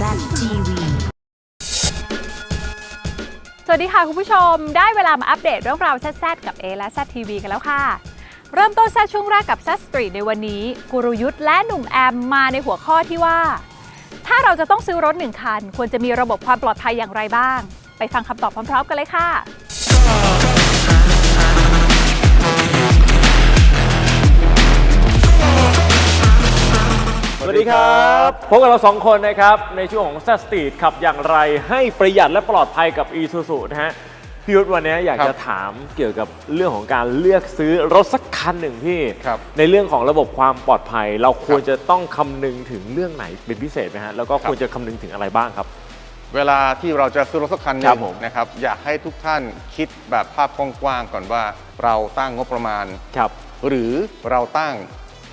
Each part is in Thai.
ZTV สวัสดีค่ะคุณผู้ชม ได้เวลามาอัปเดตเรื่องราวแซดๆกับเอและแซดทีวีกันแล้วค่ะ เริ่มต้นแซดช่วงแรกกับแซดสตรีทในวันนี้กุรุยุทธ์และหนุ่มแอมมาในหัวข้อที่ว่า ถ้าเราจะต้องซื้อรถหนึ่งคัน ควรจะมีระบบความปลอดภัยอย่างไรบ้าง ไปฟังคำตอบพร้อม ๆ กันเลยค่ะ พบกับเราสองคนนะครับ ในช่วงของ s ซ s t ต e ขับอย่างไรให้ประหยัดและปลอดภัยกับ e s u s u นะฮะพี่ยุทธวันนี้อยากครับจะถามเกี่ยวกับเรื่องของการเลือกซื้อรถสักคันหนึ่งพี่ ครับในเรื่องของระบบความปลอดภัย เราควรจะต้องคำนึงถึงเรื่องไหนเป็นพิเศษไหมฮะแล้วก็ควรจะคำนึงถึงอะไรบ้างครับ เวลาที่เราจะซื้อรถสักคันหครันึ่บงผมนะครับอยากให้ทุกท่านคิดแบบภาพกว้างๆก่อนว่าเราตั้งงบประมาณ ครับ หรือเราตั้ง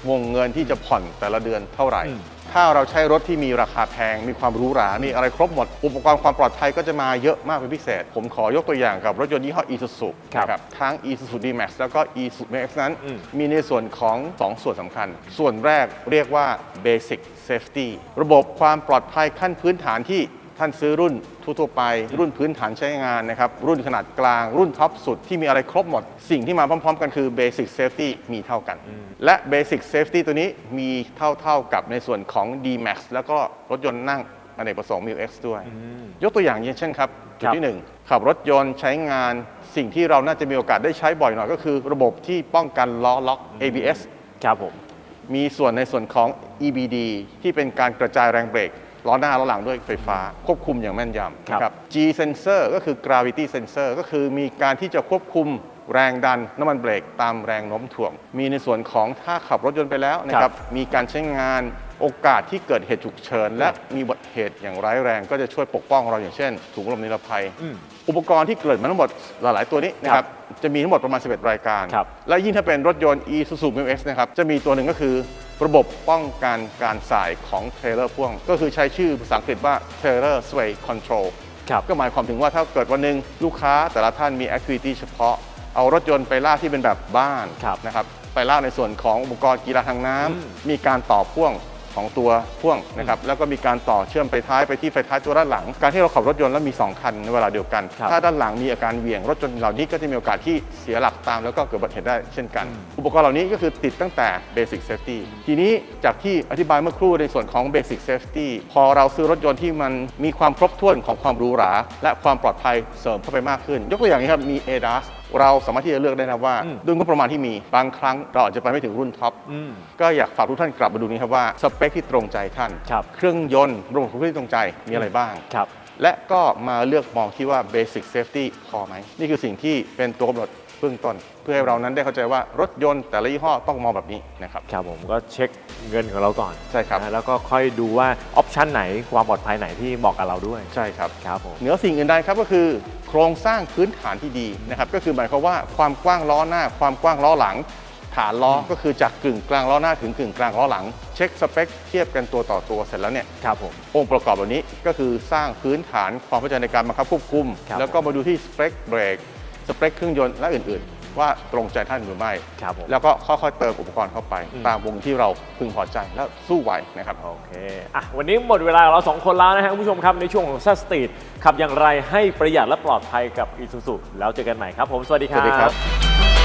วงเงินที่จะผ่อนแต่ละเดือนเท่าไหร่ อืม ถ้าเราใช้รถที่มีราคาแพง มีความหรูหรา มีอะไรครบหมด อุปกรณ์ความปลอดภัยก็จะมาเยอะมากเป็นพิเศษ ผมขอยกตัวอย่างกับรถยนต์ยี่ห้อ Isuzu ครับนะครับทั้ง Isuzu D-Max แล้วก็ Isuzu Max นั้นอืมมีในส่วนของ 2 ส่วนสำคัญ ส่วนแรกเรียกว่า Basic Safety ระบบความปลอดภัยขั้นพื้นฐานที่ ท่านซื้อรุ่นทั่วๆไป รุ่นพื้นฐานใช้งานนะครับ รุ่นขนาดกลาง รุ่นท็อปสุดที่มีอะไรครบหมด สิ่งที่มาพร้อมๆ กันคือ Basic Safety มีเท่ากัน และ Basic Safety ตัวนี้มีเท่าๆกับในส่วนของ D-Max แล้วก็รถยนต์นั่งอเนกประสงค์ m i X ด้วย ยกตัวอย่างอย่างเช่นครับจุดครับที่หนึ่งขับรถยนต์ใช้งานสิ่งที่เราน่าจะมีโอกาสได้ใช้บ่อยหน่อยก็คือ ระบบที่ป้องกันล้อล็อก ABS ครับผมมีส่วนในส่วนของ EBD ที่เป็นการกระจายแรงเบรก ล้อหน้าล้อหลังด้วยไฟฟ้า ควบคุมอย่างแม่นยำครับนะ G sensor ก็คือ gravity sensor ก็คือมีการที่จะควบคุมแรงดันน้ำมันเบรกตามแรงโน้มถ่วง มีในส่วนของถ้าขับรถยนต์ไปแล้วนะคครัรับบมีการใช้งานโอกาสที่เกิดเหตุฉุกเฉิน และมีบทเหตุอย่างร้ายแรงก็จะช่วยปกป้องเราอย่างเช่น ถุงลมนิรภัยอืมอุปกรณ์ที่เกิดมาทั้งหมดหลาย ๆ ตัวนี้นะครับจะมีทั้งหมดประมาณ 11 รายการครับและยิ่งถ้าเป็นรถยนต์ Isuzu m x นะครับจะมีตัวหนึ่งก็คือ ระบบป้องกันการสายของเทรลเลอร์พ่วง ก็คือใช้ชื่อภาษาอังกฤษว่า Trailer Sway Control ครับก็หมายความถึงว่าถ้าเกิดวันหนึ่งลูกค้าแต่ละท่านมีแอคทิวิตี้เฉพาะ เอารถยนต์ไปลากที่เป็นแบบบ้านครับนะครับไปลากในส่วนของอุปกรณ์กีฬาทางน้ำอืมมีการต่อพ่วง ของตัวพ่วงนะครับแล้วก็มีการต่อเชื่อมไปท้ายไปที่ไฟท้ายตัวด้านหลัง การที่เราขับรถยนต์แล้วมี 2 คันในเวลาเดียวกันครับถ้าด้านหลังมีอาการเหวี่ยงรถยนต์เหล่านี้ก็จะมีโอกาสที่เสียหลักตามแล้วก็เกิดอุบัติเหตุได้เช่นกัน อุปกรณ์เหล่านี้ก็คือติดตั้งแต่ Basic Safety ทีนี้จากที่อธิบายเมื่อครู่ในส่วนของ Basic Safety พอเราซื้อรถยนต์ที่มันมีความครบถ้วนของความหรูหรา และความปลอดภัยเสริมเข้าไปมากขึ้น ยกตัวอย่างนี้ครับมี ADAS เราสามารถที่จะเลือกได้นะว่าอืมด้วยงบประมาณที่มีบางครั้งเราอาจจะไปไม่ถึงรุ่นท็อปอืมก็อยากฝากทุกท่านกลับมาดูนี้ครับว่าสเปคที่ตรงใจท่านครับเครื่องยนต์ระบบควบคุมที่ตรงใจมีอะไรบ้างครับ และก็มาเลือกมองที่ว่า basic safety พอไหม นี่คือสิ่งที่เป็นตัวกำหนดเบื้องต้น เพื่อให้เรานั้นได้เข้าใจว่ารถยนต์แต่ละยี่ห้อต้องมองแบบนี้นะครับ ครับผมก็เช็คเงินของเราก่อนใช่ครับ นะแล้วก็ค่อยดูว่าออปชันไหนความปลอดภัยไหนที่เหมาะกับเราด้วยใช่ครับ ครับผม เหนือสิ่งอื่นใดครับก็คือโครงสร้างพื้นฐานที่ดีนะครับก็คือหมายความว่าความกว้างล้อหน้า ความกว้างล้อหลัง ฐานล้อก็คือจากกึ่งกลางล้อหน้าถึงกึ่งกลางล้อหลัง เช็คสเปคเทียบกันตัวต่อตัวเสร็จแล้วเนี่ยครับผมองค์ประกอบเหล่านี้ก็คือสร้างพื้นฐานความเข้าใจในการบังคับควบคุม ครับ แล้วก็มาดูที่สเปคเบรกสเปคเครื่องยนต์และอื่นๆ ว่าตรงใจท่านหรือไม่ ครับผม แล้วก็ค่อยๆเติมอุปกรณ์เข้าไป อืม ตามวงที่เราพึงพอใจและสู้ไหวนะครับ โอเค อะ วันนี้หมดเวลาของเราสองคนแล้วนะฮะคุณผู้ชมครับ ในช่วงของ s ซ s t ต e ขับอย่างไรให้ประหยัดและปลอดภัยกับ Isuzu แล้วเจอกันใหม่ครับผม สวัสดีครับสวัสดีครับ